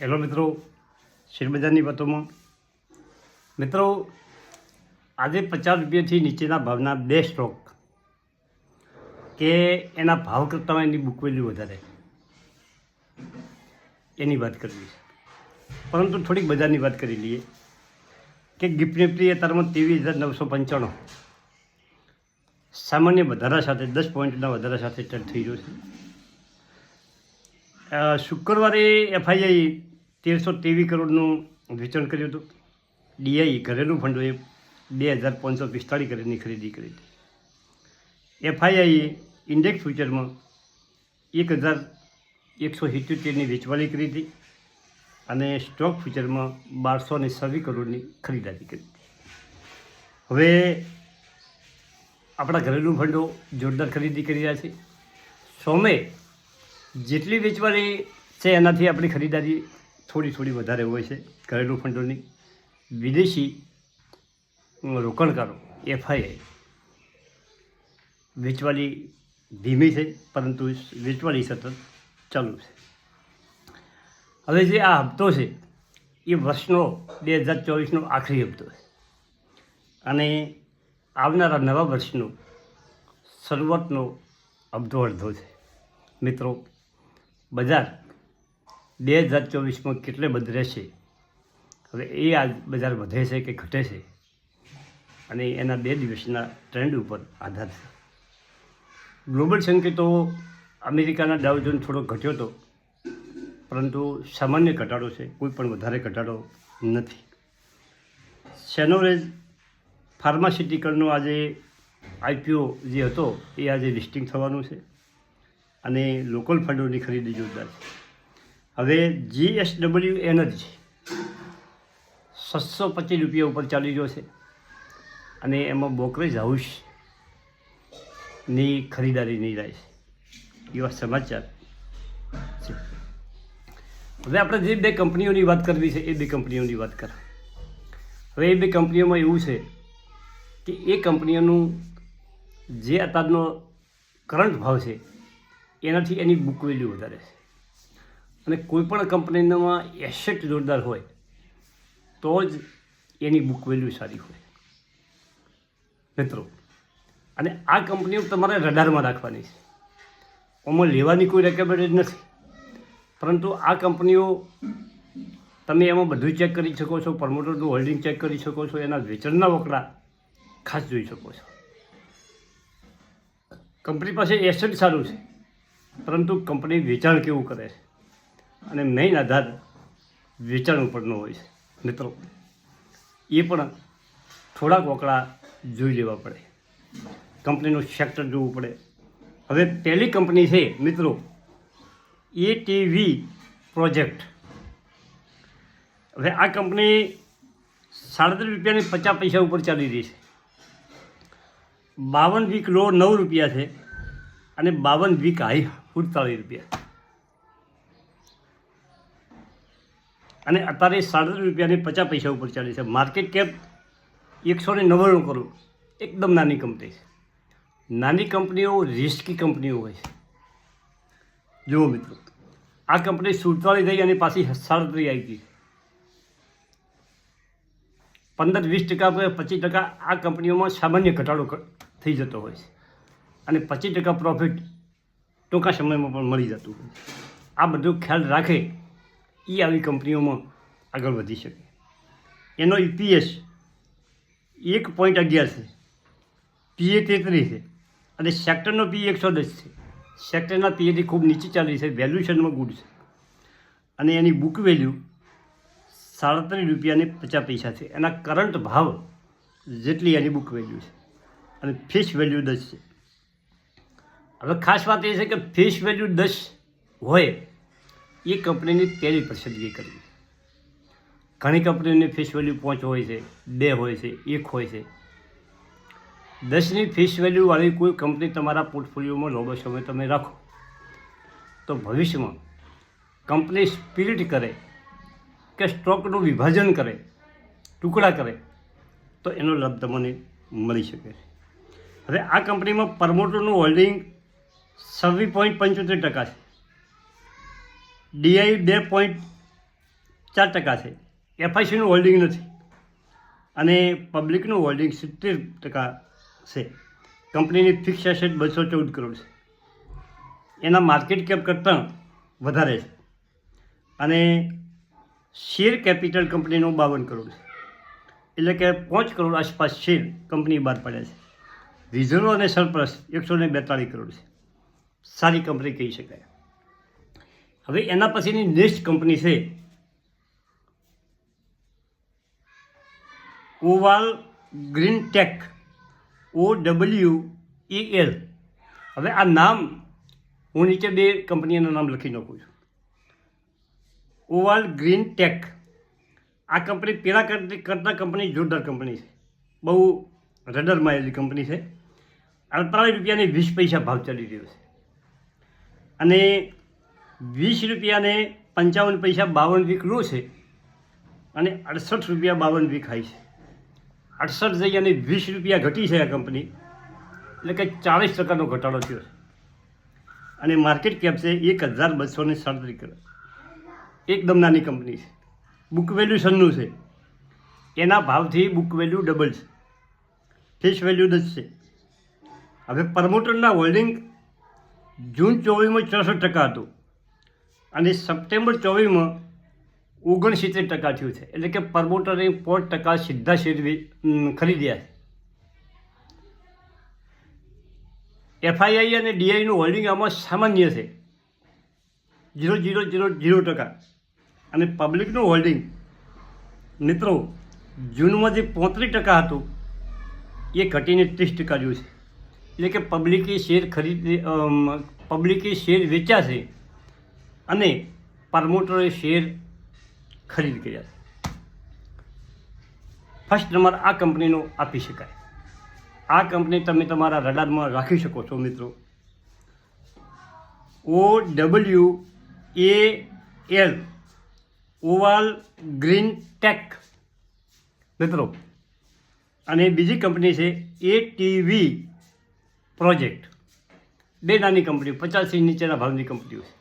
Hello મિત્રો શેરબજારની વાતોમાં. મિત્રો, આજે પચાસ રૂપિયાથી નીચેના ભાવના બે સ્ટોક કે એના ભાવ કરતાં એની બુક વેલ્યુ વધારે. એની વાત કરવી પરંતુ થોડીક બજારની વાત કરી લઈએ કે ગિફ્ટ નિફ્ટી અત્યારમાં ત્રેવીસ હજાર નવસો પંચાણું. સામાન્ય વધારા સાથે, દસ પોઈન્ટના વધારા સાથે ચર્ચ થઈ રહ્યો છે. શુક્રવારે એફઆઈઆઈ તેરસો ત્રેવીસ કરોડનું વેચાણ કર્યું હતું. ડીઆઈ ઘરેલું ફંડોએ બે હજાર પાંચસો પિસ્તાળીસ કરોડની ખરીદી કરી હતી. એફઆઈઆઈએ ઇન્ડેક્સ ફ્યુચરમાં એક હજાર એકસો સિત્યોતેરની વેચવાલી કરી હતી અને સ્ટોક ફ્યુચરમાં બારસો ને છવ્વીસ કરોડની ખરીદારી કરી હતી. હવે આપણા ઘરેલું ફંડો જોરદાર ખરીદી કરી રહ્યા છે. સોમે જેટલી વેચવાલી છે એનાથી આપણી ખરીદારી થોડી થોડી વધારે હોય છે. ઘરેલું ફંડોની વિદેશી રોકાણકારો એફઆઈઆઈ, વેચવાલી ધીમી છે, પરંતુ વેચવાલી સતત ચાલુ છે. હવે જે આ હપ્તો છે, એ વર્ષનો બે હજાર ચોવીસનો આખરી હપ્તો છે. અને આવનારા નવા વર્ષનો શરૂઆતનો હપ્તો અડધો છે. મિત્રો, બજાર બે હજાર ચોવીસમાં કેટલે બધ રહેશે? હવે એ આ બજાર વધે છે કે ઘટે છે? અને એના બે દિવસના ટ્રેન્ડ ઉપર આધાર છે. ગ્લોબલ સંકેતો અમેરિકાના ડાઉઝોન થોડો ઘટ્યો હતો પરંતુ સામાન્ય ઘટાડો છે, કોઈ પણ વધારે ઘટાડો નથી. સેનોરેજ ફાર્માસ્યુટિકલનો આજે આઈપીઓ જે હતો, એ આજે લિસ્ટિંગ થવાનું છે અને લોકલ ફંડોની ખરીદી જોરદાર છે. હવે જીએસડબલ્યુ એનર્જી છસો પચીસ રૂપિયા ઉપર ચાલી રહ્યો છે. અને એમાં બોકરેજ હાઉસની ખરીદારી નહીં રહે છે. એવા સમાચાર છે. હવે આપણે જે બે કંપનીઓની વાત કરવી છે, એ બે કંપનીઓની વાત કર. હવે એ બે કંપનીઓમાં એવું છે કે એ કંપનીઓનું જે અત્યારનો કરંટ ભાવ છે, એનાથી એની બુક વેલ્યુ વધારે છે. અને કોઈ પણ કંપનીમાં એસેટ જોરદાર હોય, તો જ એની બુક વેલ્યુ સારી હોય. મિત્રો, અને આ કંપનીઓ તમારે રડારમાં રાખવાની છે. આમાં લેવાની કોઈ રેકમેન્ડેડ નથી. પરંતુ આ કંપનીઓ તમે એમાં બધું ચેક કરી શકો છો પ્રમોટરનું હોલ્ડિંગ ચેક કરી શકો છો, એના વેચાણના વકડા ખાસ જોઈ શકો છો. કંપની પાસે એસેટ સારું છે, પરંતુ કંપની વેચાણ કેવું કરે છે? અને મેઇન આધાર વેચાણ ઉપરનો હોય છે. મિત્રો, એ પણ થોડાક વકડા જોઈ લેવા પડે. કંપનીનું સેક્ટર જોવું પડે. હવે પહેલી કંપની છે, મિત્રો એ ટીવી પ્રોજેક્ટ હવે આ કંપની સાડત્રીસ રૂપિયાની પચાસ પૈસા ઉપર ચાલી રહી છે. બાવન વીક લો નવ રૂપિયા છે અને બાવન વીક હાઈ સુડતાલીસ રૂપિયા. અને અત્યારે સાડત્રીસ રૂપિયાની પચાસ પૈસા ઉપર ચાલે છે. માર્કેટ કેપ એકસો ને નવ્વાણું કરોડ. એકદમ નાની કંપની છે. નાની કંપનીઓ રિસ્કી કંપનીઓ હોય છે. જુઓ મિત્રો, આ કંપની સુરતાળી થઈ અને પાછી સાડત્રી આવી ગઈ પંદર વીસ ટકા પચીસ ટકા આ કંપનીઓમાં સામાન્ય ઘટાડો થઈ જતો હોય છે. અને પચીસ ટકા પ્રોફિટ ટૂંકા સમયમાં પણ મળી જતું હોય આ બધું ખ્યાલ રાખે એ આવી કંપનીઓમાં આગળ વધી શકે. એનો ઈપીએસ એક પોઈન્ટ અગિયાર છે. પીએ તેત્રીસ છે. અને સેક્ટરનો પી એકસો દસ છે. સેક્ટરના પીએથી ખૂબ નીચે ચાલી છે. વેલ્યુએશનમાં ગુડ છે. અને એની બુક વેલ્યુ સાડત્રીસ રૂપિયાને પચાસ પૈસા છે. એના કરંટ ભાવ જેટલી એની બુક વેલ્યુ છે. અને ફેસ વેલ્યુ દસ છે. હવે ખાસ વાત એ છે કે ફેસ વેલ્યુ દસ હોય એ કંપનીની પહેલી પસંદગી કરવી ઘણી કંપનીઓની ફેસ વેલ્યુ પાંચ હોય છે, બે હોય છે, એક હોય છે. દસની ફેસ વેલ્યુવાળી કોઈ કંપની તમારા પોર્ટફોલિયોમાં લાંબો સમય તમે રાખો. તો ભવિષ્યમાં કંપની સ્પિરિટ કરે કે સ્ટોકનું વિભાજન કરે, ટુકડા કરે, તો એનો લાભ તમને મળી શકે. હવે આ કંપનીમાં પ્રમોટરનું હોલ્ડિંગ છવ્વીસ પોઈન્ટ પંચોતેર ટકા છે. ડીઆઈ બે પોઈન્ટ ચાર ટકા છે. એફઆઈસીનું હોલ્ડિંગ નથી. અને પબ્લિકનું હોલ્ડિંગ સિત્તેર ટકા છે. કંપનીની ફિક્સ એસેટ બસો ચૌદ કરોડ છે. એના માર્કેટ કેપ કરતાં વધારે છે. અને શેર કેપિટલ કંપનીનું બાવન કરોડ છે. એટલે કે પાંચ કરોડ આસપાસ શેર કંપની બહાર પડ્યા છે. રિઝર્વ અને સરપ્લસ એકસો ને બેતાળીસ કરોડ છે. સારી કંપની કહી શકાય. હવે એના પછીની નેક્સ્ટ કંપની છે. Oval Green Tech. O W E L હવે આ નામ હું નીચે બે કંપનીના નામ લખી નાખું છું. Oval Green Tech. આ કંપની પેલા કરતી કંપની જોરદાર કંપની છે. બહુ રડરમાં આવેલી કંપની છે. અડતાલીસ રૂપિયાની વીસ પૈસા ભાવ ચાલી રહ્યો છે. અને વીસ રૂપિયાને પંચાવન પૈસા બાવન વીક લો છે અને અડસઠ રૂપિયા બાવન વીક હાઈ છે. અડસઠ જઈ અને વીસ રૂપિયા ઘટી છે આ કંપની. એટલે કે ચાળીસ ટકાનો ઘટાડો થયો છે. અને માર્કેટ કેપ છે એક હજાર બસો ને સાડત્રીસ કરોડ. એકદમ નાની કંપની છે. બુક વેલ્યુ સન્નું છે. એના ભાવથી બુક વેલ્યુ ડબલ છે. ફેસ વેલ્યુ દસ છે. હવે પ્રમોટરના હોલ્ડિંગ જૂન ચોવીસમાં ચોસઠ ટકા હતું. અને સપ્ટેમ્બર ચોવીસમાં ઓગણસિત્તેર ટકા થયું છે. એટલે કે પ્રમોટરે પોચ ટકા સીધા શેર ખરીદ્યા છે. એફઆઈઆઈ અને ડીઆઈનું હોલ્ડિંગ આમાં સામાન્ય છે. ઝીરો ઝીરો ઝીરો ઝીરો ટકા. અને પબ્લિકનું હોલ્ડિંગ મિત્રો, જૂનમાં જે પોત્રીસ ટકા હતું, એ ઘટીને ત્રીસ ટકા જેવું છે. એટલે કે પબ્લિકે શેર ખરીદ પબ્લિકે શેર વેચ્યા છે. અને પ્રમોટરે શેર ખરીદ કર્યા ફર્સ્ટ નંબર આ કંપનીનો આપી શકાય. આ કંપની તમે તમારા રડારમાં રાખી શકો છો મિત્રો. O W A L Oval Green Tech મિત્રો, અને બીજી કંપની છે એ ટીવી પ્રોજેક્ટ બે નાની કંપનીઓ પચાસથી નીચેના ભાવની કંપનીઓ છે.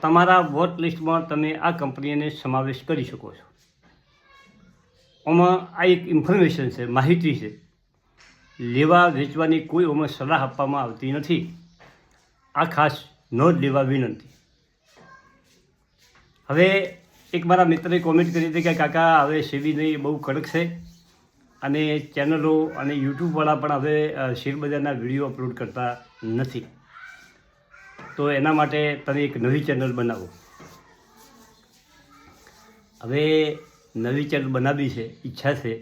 તમારા વોટ લિસ્ટમાં તમે આ કંપનીને સમાવેશ કરી શકો છો. આમાં આ એક ઇન્ફોર્મેશન છે, માહિતી છે. લેવા વેચવાની કોઈ ઓમાં સલાહ આપવામાં આવતી નથી. આ ખાસ નોંધ લેવા વિનંતી. હવે એક મારા મિત્રે કોમેન્ટ કરી હતી કે કાકા, હવે સેબી નહીં, બહુ કડક છે. અને ચેનલો અને યુટ્યુબવાળા પણ હવે શેરબજારના વીડિયો અપલોડ કરતા નથી. તો એના માટે તમે એક નવી ચેનલ બનાવો. હવે નવી ચેનલ બનાવી છે, ઈચ્છા છે,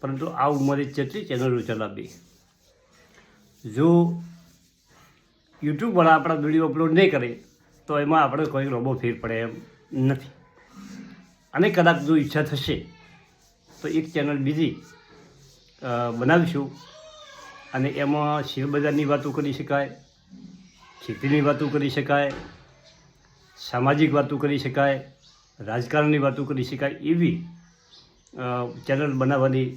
પરંતુ આ ઉંમરે કેટલી ચેનલો ચલાવવી. જો યુટ્યુબવાળા આપણા વીડિયો અપલોડ નહીં કરે, તો એમાં આપણે કોઈ રોબો ફેર પડે એમ નથી. અને કદાચ જો ઈચ્છા થશે, તો એક ચેનલ બીજી બનાવીશું. અને એમાં શેરબજારની વાતો કરી શકાય ખેતીની વાતો કરી શકાય, સામાજિક વાતો કરી શકાય, રાજકારણની વાતો કરી શકાય એવી ચેનલ બનાવવાની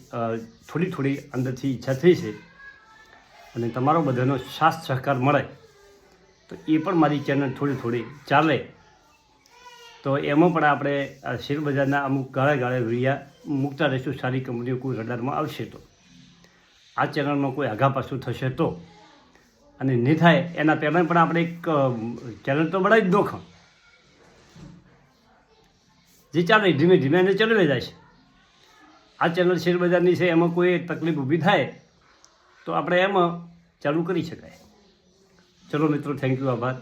થોડી થોડી અંદરથી ઈચ્છા થઈ છે. અને તમારો બધાનો સાથ સહકાર મળે, તો એ પણ મારી ચેનલ થોડી થોડી ચાલે. તો એમાં પણ આપણે શેરબજારના અમુક ગાળે ગાળે રૂયા મૂકતા રહીશું સારી કંપનીઓ કોઈ રડારમાં આવશે તો. આ ચેનલમાં કોઈ આઘા પાછું થશે તો. અને નહીં થાય, એના પહેલાં પણ આપણે એક ચેનલ તો બનાવી જ નોખો જે ચાલે ધીમે ધીમે એને ચલાવી જાય છે. આ ચેનલ શેરબજારની છે, એમાં કોઈ તકલીફ ઊભી થાય, તો આપણે એમાં ચાલુ કરી શકાય. ચલો મિત્રો થેન્ક યુ આભાર.